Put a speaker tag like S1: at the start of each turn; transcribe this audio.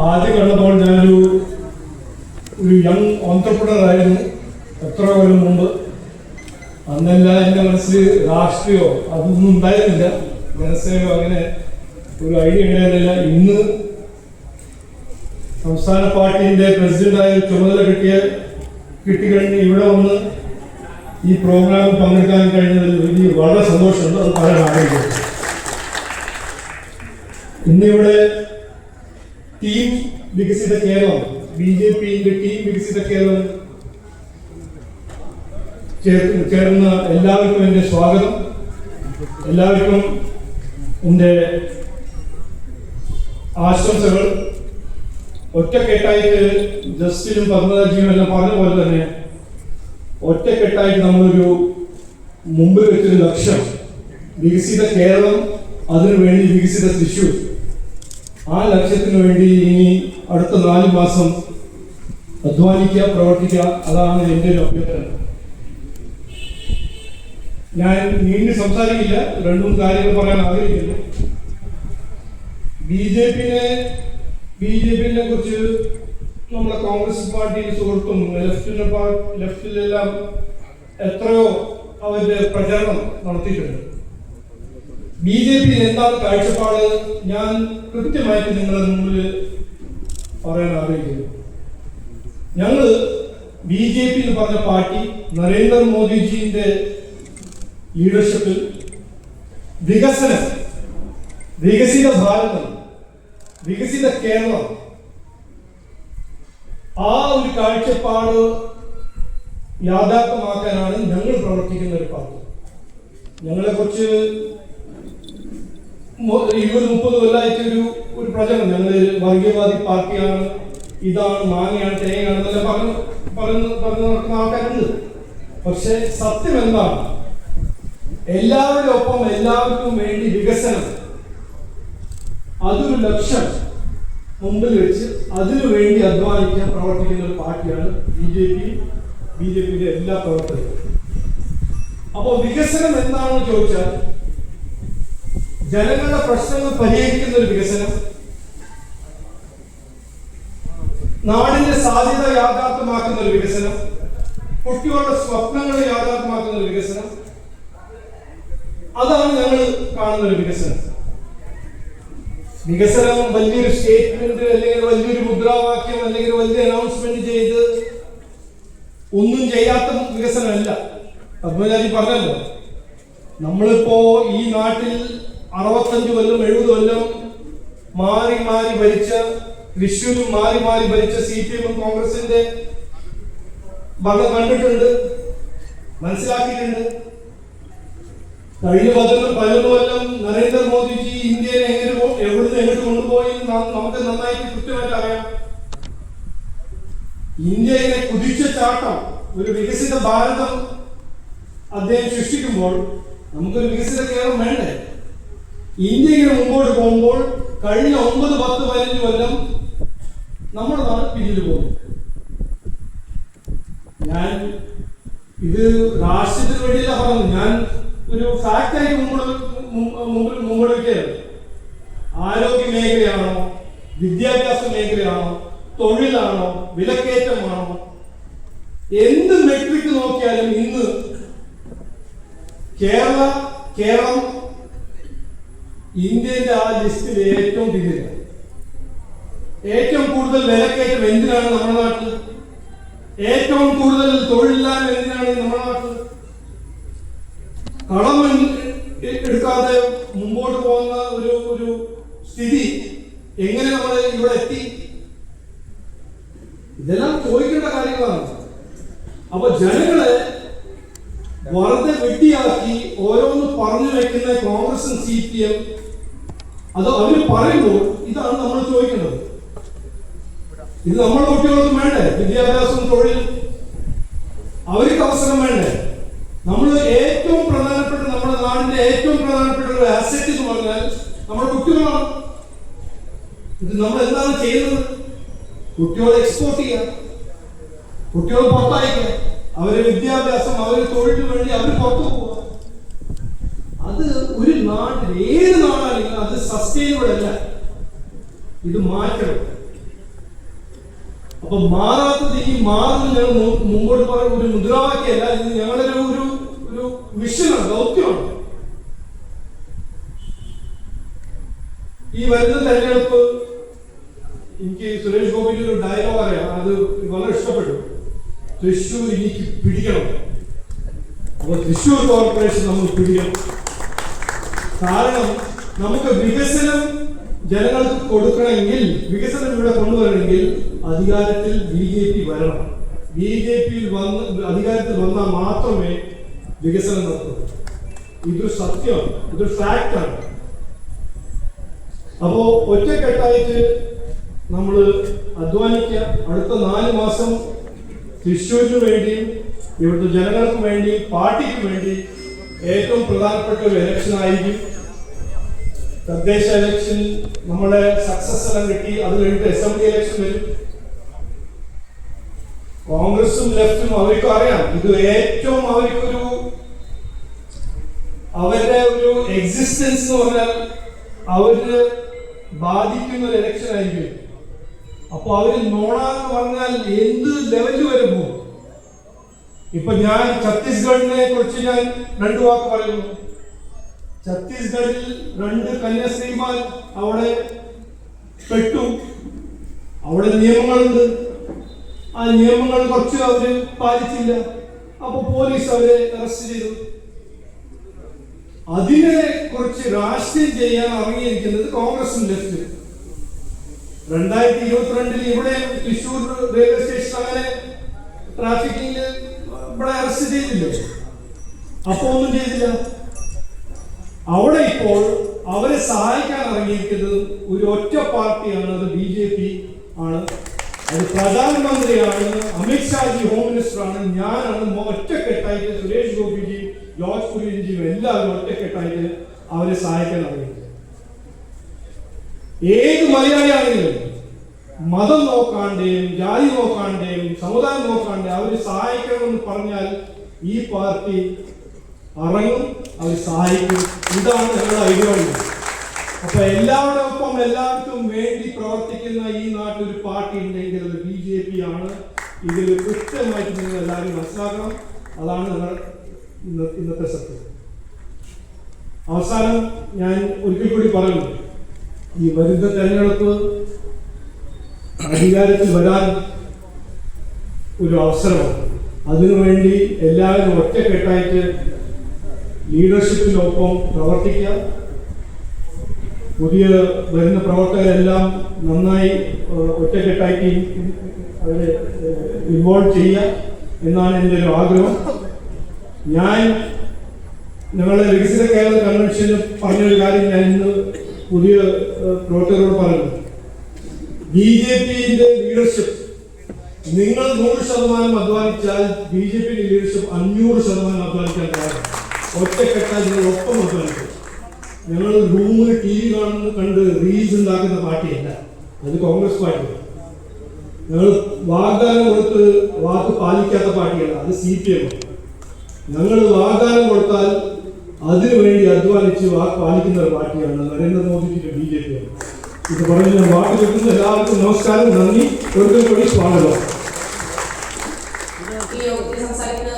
S1: ആദ്യം കണ്ടപ്പോൾ ഞാനൊരു ഒരു യങ് ഓൺടർപ്രണർ ആയിരുന്നു. എത്ര കൊല്ലം മുമ്പ്. അന്നെല്ലാം എന്റെ മനസ്സിൽ രാഷ്ട്രീയമോ അതൊന്നും ഉണ്ടായിരുന്നില്ല. ജനസേവയോ അങ്ങനെ ഒരു ഐഡിയ ഉണ്ടായിരുന്നില്ല. ഇന്ന് സംസ്ഥാന പാർട്ടിന്റെ പ്രസിഡന്റായ ചുമതല കിട്ടിയ കിട്ടിക്കഴിഞ്ഞ് ഇവിടെ വന്ന് ഈ പ്രോഗ്രാം പങ്കെടുക്കാൻ കഴിഞ്ഞതിൽ എനിക്ക് വളരെ സന്തോഷമുണ്ട്. അത് പറയാൻ ആഗ്രഹിക്കുന്നു. ഇന്നിവിടെ ടീം വികസിത കേരളം. ബി ജെ പിന്റെ ടീം വികസിത കേരളം. ചേർ- ചേർന്ന എല്ലാവർക്കും എന്റെ സ്വാഗതം. എല്ലാവർക്കും എന്റെ ആശംസകൾ. ഒറ്റക്കെട്ടായിട്ട് ജസ്റ്റിനും പത്മരാജിയും എല്ലാം പറഞ്ഞ പോലെ തന്നെ ഒറ്റക്കെട്ടായിട്ട് നമ്മളൊരു മുമ്പിൽ വെച്ചൊരു ലക്ഷ്യം. വികസിത കേരളം അതിനുവേണ്ടി വികസിത തൃശൂർ ആ ലക്ഷ്യത്തിന് വേണ്ടി ഇനി അടുത്ത നാല് മാസം അധ്വാനിക്കുക പ്രവർത്തിക്കുക അതാണ് എന്റെ ഒരു അഭ്യർത്ഥന. ഞാൻ നീണ്ടു സംസാരിക്കില്ല രണ്ടും കാര്യങ്ങൾ പറയാൻ ആഗ്രഹിക്കുന്നു. ബി ജെ പിനെ ബി ജെ പിനെ കുറിച്ച് നമ്മളെ കോൺഗ്രസ് പാർട്ടി സുഹൃത്തും ലെഫ്റ്റിനെ ലെഫ്റ്റിലെല്ലാം എത്രയോ അവരുടെ പ്രചരണം നടത്തിയിട്ടുണ്ട്. ബി ജെ പി എന്താണ് കാഴ്ചപ്പാട് ഞാൻ കൃത്യമായിട്ട് നിങ്ങളുടെ മുമ്പിൽ പറയാൻ ആഗ്രഹിക്കുന്നു. ഞങ്ങൾ ബി ജെ പി എന്ന് പറഞ്ഞ പാർട്ടി നരേന്ദ്രമോദിജിന്റെ ലീഡർഷിപ്പിൽ വികസനം വികസിത ഭാരതം വികസിത കേരളം ആ ഒരു കാഴ്ചപ്പാട് യാഥാർത്ഥ്യമാക്കാനാണ് ഞങ്ങൾ പ്രവർത്തിക്കുന്ന ഒരു പാർട്ടി. ഞങ്ങളെ കുറിച്ച് ഇരുപത് മുപ്പത് കൊല്ലമായിട്ട് ഒരു ഒരു പ്രചരണം. ഞങ്ങൾ വർഗീയവാദി പാർട്ടിയാണ്. ഇതാണ് മാങ്ങയാണ് തേങ്ങയാണ് എന്നെല്ലാം പറഞ്ഞു പറഞ്ഞു പറഞ്ഞു നടക്കുന്ന ആൾക്കാരുണ്ട്. പക്ഷെ സത്യം എന്താണ്? എല്ലാവരുടെ ഒപ്പം എല്ലാവർക്കും വേണ്ടി വികസനം. അതൊരു ലക്ഷ്യം മുമ്പിൽ വെച്ച് അതിനു വേണ്ടി അധ്വാനിക്കാൻ പ്രവർത്തിക്കുന്ന ഒരു പാർട്ടിയാണ് B J P B J പിയുടെ എല്ലാ പ്രവർത്തകരും. അപ്പോൾ വികസനം എന്താണെന്ന് ചോദിച്ചാൽ ജനങ്ങളുടെ പ്രശ്നങ്ങൾ പരിഹരിക്കുന്ന ഒരു വികസനം. നാടിന്റെ സാധ്യത യാഥാർത്ഥ്യമാക്കുന്ന ഒരു വികസനം. കുട്ടികളുടെ സ്വപ്നങ്ങൾ യാഥാർത്ഥ്യമാക്കുന്ന ഒരു വികസനം. അതാണ് ഞങ്ങൾ കാണുന്ന ഒരു വികസനം. വികസനം വലിയൊരു സ്റ്റേറ്റ്മെന്റ് അല്ലെങ്കിൽ വലിയൊരു മുദ്രാവാക്യം അല്ലെങ്കിൽ വലിയ അനൗൺസ്മെന്റ് ചെയ്ത് ഒന്നും ചെയ്യാത്ത വികസനമല്ല. പത്മജാജി പറഞ്ഞല്ലോ നമ്മളിപ്പോ ഈ നാട്ടിൽ അറുപത്തഞ്ച് കൊല്ലം എഴുപത് കൊല്ലം മാറി മാറി ഭരിച്ച തൃശ്ശൂരും മാറി മാറി ഭരിച്ച സി പി എമ്മും കോൺഗ്രസിന്റെ ഭംഗം കണ്ടിട്ടുണ്ട് മനസ്സിലാക്കിയിട്ടുണ്ട്. കഴിഞ്ഞ പതിനൊന്ന് പതിനൊന്ന് കൊല്ലം നരേന്ദ്രമോദിജി ഇന്ത്യയെ എങ്ങനെ എവിടുന്ന് എങ്ങോട്ട് കൊണ്ടുപോയി നമുക്ക് നന്നായിട്ട് കൃത്യമായിട്ട് അറിയാം. ഇന്ത്യയിലെ കുതിച്ച ചാട്ടം ഒരു വികസിത ഭാരതം അദ്ദേഹം സൃഷ്ടിക്കുമ്പോൾ നമുക്കൊരു വികസിത കേരളം വേണ്ടേ? ഇന്ത്യ ഇങ്ങനെ മുമ്പോട്ട് പോകുമ്പോൾ കഴിഞ്ഞ ഒമ്പത് പത്ത് പതിനഞ്ച് കൊല്ലം നമ്മുടെ നാട് പിന്നിൽ പോകും. ഞാൻ ഇത് രാഷ്ട്രീയത്തിന് വേണ്ടിയല്ല പറഞ്ഞു ഞാൻ ഒരു ഫാക്ടായി മുമ്പോട്ട് മുമ്പോട്ട് വയ്ക്കുകയാണ് ആരോഗ്യ മേഖലയാണോ വിദ്യാഭ്യാസ മേഖലയാണോ തൊഴിലാണോ വിലക്കയറ്റമാണോ എന്ത് മെട്രിക് നോക്കിയാലും ഇന്ന് കേരള കേരളം ഇന്ത്യയുടെ ആ ലിസ്റ്റിൽ ഏറ്റവും പിന്നില്ല ഏറ്റവും കൂടുതൽ വിലക്കയറ്റം എന്തിനാണ് നമ്മുടെ നാട്ടിൽ? ഏറ്റവും കൂടുതൽ തൊഴിലില്ലായ്മ എന്തിനാണ് നമ്മുടെ നാട്ടിൽ? കടം എടുക്കാതെ മുമ്പോട്ട് പോകുന്ന ഒരു ഒരു സ്ഥിതി എങ്ങനെ നമ്മൾ ഇവിടെ എത്തി? ഇതെല്ലാം ചോദിക്കേണ്ട കാര്യങ്ങളാണ്. അപ്പൊ ജനങ്ങളെ വെറുതെ വെട്ടിയാക്കി ഓരോന്ന് പറഞ്ഞു വെക്കുന്ന കോൺഗ്രസും സി പി എം അത് അവർ പറയുമ്പോൾ ഇതാണ് നമ്മൾ ചോദിക്കേണ്ടത് ഇത് നമ്മുടെ കുട്ടികൾക്കും വേണ്ടേ? വിദ്യാഭ്യാസം തൊഴിൽ. അവർക്ക് അവസരം വേണ്ടേ? നമ്മൾ ഏറ്റവും പ്രധാനപ്പെട്ട നമ്മുടെ നാടിന്റെ ഏറ്റവും പ്രധാനപ്പെട്ട ഒരു അസറ്റ് എന്ന് പറഞ്ഞാൽ നമ്മുടെ കുട്ടികളാണ്. ഇത് നമ്മൾ എന്താണ് ചെയ്യുന്നത്? കുട്ടികളെ എക്സ്പോർട്ട് ചെയ്യാം കുട്ടികൾ പുറത്തയക്കാം അവരെ വിദ്യാഭ്യാസം അവരെ തൊഴിലിന് വേണ്ടി അവർ പുറത്തു അത് ഒരു നാട്ടിൽ ഏത് നാടാണെങ്കിലും അത് സസ്റ്റൈനബിൾ അല്ല. ഇത് മാറ്റണം. അപ്പൊ മാറാത്തത് ഈ മാറുന്ന ഞങ്ങൾ മുമ്പോട്ട് പറയുന്ന ഒരു മുദ്രാവാക്യമല്ല ഇത് ഞങ്ങളുടെ ഒരു ഒരു മിഷനാണ് ദൗത്യമാണ്. ഈ വരുന്ന തെരഞ്ഞെടുപ്പ് എനിക്ക് സുരേഷ് ഗോപിന്റെ ഒരു ഡയലോഗ് അറിയാം അത് വളരെ ഇഷ്ടപ്പെട്ടു. തൃശ്ശൂർ എനിക്ക് പിടിക്കണം. അപ്പൊ തൃശ്ശൂർ കോർപ്പറേഷൻ നമ്മൾ പിടിക്കണം. കാരണം നമുക്ക് വികസനം ജനങ്ങൾക്ക് കൊടുക്കണമെങ്കിൽ വികസനം ഇവിടെ കൊണ്ടുവരണമെങ്കിൽ അധികാരത്തിൽ ബി ജെ പി വരണം. ബി ജെ പിയിൽ വന്ന് അധികാരത്തിൽ വന്നാൽ മാത്രമേ വികസനം നടക്കൂ ഇതൊരു സത്യമാണ്. ഇതൊരു ഫാക്റ്റാണ്. അപ്പോ ഒറ്റക്കെട്ടായിട്ട് നമ്മൾ അധ്വാനിക്കുക. അടുത്ത നാല് മാസം തൃശ്ശൂരിന് വേണ്ടിയും ഇവിടുത്തെ ജനങ്ങൾക്ക് വേണ്ടി പാർട്ടിക്ക് വേണ്ടി ഏറ്റവും പ്രധാനപ്പെട്ട ഒരു ഇലക്ഷൻ ആയിരിക്കും തദ്ദേശ ഇലക്ഷൻ നമ്മളെ സക്സസ് എല്ലാം കിട്ടി. അത് കഴിഞ്ഞിട്ട് അസംബ്ലി ഇലക്ഷൻ വരും. കോൺഗ്രസും ലെഫ്റ്റും അവർക്കും അറിയാം. ഇത് ഏറ്റവും അവർക്കൊരു അവരുടെ ഒരു എക്സിസ്റ്റൻസ് എന്ന് പറഞ്ഞാൽ അവർ ബാധിക്കുന്ന ഒരു ഇലക്ഷൻ ആയിരിക്കും. അപ്പൊ അവർ നോണാന്ന് പറഞ്ഞാൽ എന്ത് ലെവലിൽ വരെ പോകും ഇപ്പൊ ഞാൻ ഛത്തീസ്ഗഡിനെ കുറിച്ച് ഞാൻ രണ്ടു വാക്ക് പറയുന്നു. ഛത്തീസ്ഗഡിൽ രണ്ട് കന്യാസ്ത്രീമാർ അവിടെ പെട്ടു. അവിടെ നിയമങ്ങളുണ്ട്. ആ നിയമങ്ങൾ കുറച്ച് അവർ പാലിച്ചില്ല. അപ്പൊ പോലീസ് അവരെ അറസ്റ്റ് ചെയ്തു. അതിനെ കുറിച്ച് രാഷ്ട്രീയം ചെയ്യാൻ ഇറങ്ങിയിരിക്കുന്നത് കോൺഗ്രസും ലെഫ്റ്റും. രണ്ടായിരത്തി ഇരുപത്തിരണ്ടിൽ ഇവിടെ തൃശൂർ റെയിൽവേ സ്റ്റേഷൻ അങ്ങനെ ട്രാഫിക്കിംഗ് ഇവിടെ അറസ്റ്റ് ചെയ്തില്ലേ. അപ്പൊ ഒന്നും ചെയ്തില്ല. അവിടെ ഇപ്പോൾ അവരെ സഹായിക്കാൻ ഇറങ്ങിയിരിക്കുന്നത് ഒരു ഒറ്റ പാർട്ടിയാണ് അത് ബി ജെ പി ആണ്. അത് പ്രധാനമന്ത്രിയാണ് അമിത്ഷാജി ഹോം മിനിസ്റ്ററാണ് ഞാനാണ് ഒറ്റക്കെട്ടായിട്ട് സുരേഷ് ഗോപിജി ജോർജ് കുര്യൻജിയും എല്ലാവരും ഒറ്റക്കെട്ടായിട്ട് അവരെ സഹായിക്കാൻ ഇറങ്ങിയത് ഏത് മലയാളിയാണെങ്കിലും മതം നോക്കാണ്ടേയും ജാതി നോക്കാണ്ടേയും സമുദായം നോക്കാണ്ടേയും അവർ സഹായിക്കണമെന്ന് പറഞ്ഞാൽ ഈ പാർട്ടി ഇറങ്ങും. അവർ സഹായിക്കും. ഇതാണ് ഞങ്ങളുടെ ഐഡിയോളജി അപ്പൊ എല്ലാവരുടെ ഒപ്പം എല്ലാവർക്കും വേണ്ടി പ്രവർത്തിക്കുന്ന ഈ നാട്ടിൽ ഒരു പാർട്ടി ഉണ്ടെങ്കിൽ അത് ബി ജെ പി ആണ്. ഇതിൽ കൃത്യമായിട്ട് നിങ്ങൾ എല്ലാവരും മനസ്സിലാക്കണം. അതാണ് നിങ്ങൾ ഇന്നത്തെ സത്യം. അവസാനം ഞാൻ ഒരിക്കൽ കൂടി പറയുന്നു. ഈ വരുന്ന തെരഞ്ഞെടുപ്പ് അധികാരത്തിൽ വരാൻ ഒരു അവസരമാണ്. അതിനുവേണ്ടി എല്ലാവരും ഒറ്റക്കെട്ടായിട്ട് ലീഡർഷിപ്പിനൊപ്പം പ്രവർത്തിക്കാം പുതിയ വരുന്ന പ്രവർത്തകരെല്ലാം നന്നായി ഒറ്റക്കെട്ടായിട്ട് അവരെ ഇൻവോൾവ് ചെയ്യുക എന്നാണ് എന്റെ ഒരു ആഗ്രഹം. ഞാൻ ഞങ്ങളുടെ വികസിത കേരള കൺവെൻഷന് പറഞ്ഞൊരു കാര്യം ഞാൻ ഇന്ന് പുതിയ പ്രവർത്തകരോട് പറഞ്ഞു. ബി ജെ പിന്റെ ലീഡർഷിപ്പ് നിങ്ങൾ നൂറ് ശതമാനം അധ്വാനിച്ചാൽ ബി ജെ പിന്റെ ലീഡർഷിപ്പ് അഞ്ഞൂറ് ശതമാനം അധ്വാനിക്കാൻ തയ്യാറാണ്. ഒറ്റക്കെട്ടാൽ നിങ്ങൾ ഒപ്പം അധ്വാനിക്കും ഞങ്ങൾ റൂമിൽ ടി വി കാണുന്ന കണ്ട് റീൽസ് ഉണ്ടാക്കുന്ന പാർട്ടിയല്ല. അത് കോൺഗ്രസ് പാർട്ടി. ഞങ്ങൾ വാഗ്ദാനം കൊടുത്ത് വാക്ക് പാലിക്കാത്ത പാർട്ടിയല്ല അത് സി പി എം ഞങ്ങൾ വാഗ്ദാനം കൊടുത്താൽ അതിനു വേണ്ടി അധ്വാനിച്ച് വാക്ക് പാലിക്കുന്ന ഒരു പാർട്ടിയാണ് നരേന്ദ്രമോദിജിയുടെ ബി ജെ പി ആണ് ഇത് പറഞ്ഞ് ഞാൻ വാക്ക് വെക്കുന്ന എല്ലാവർക്കും നമസ്കാരം നന്ദി. ഒരിക്കൽ കൂടി സ്വാഗതം.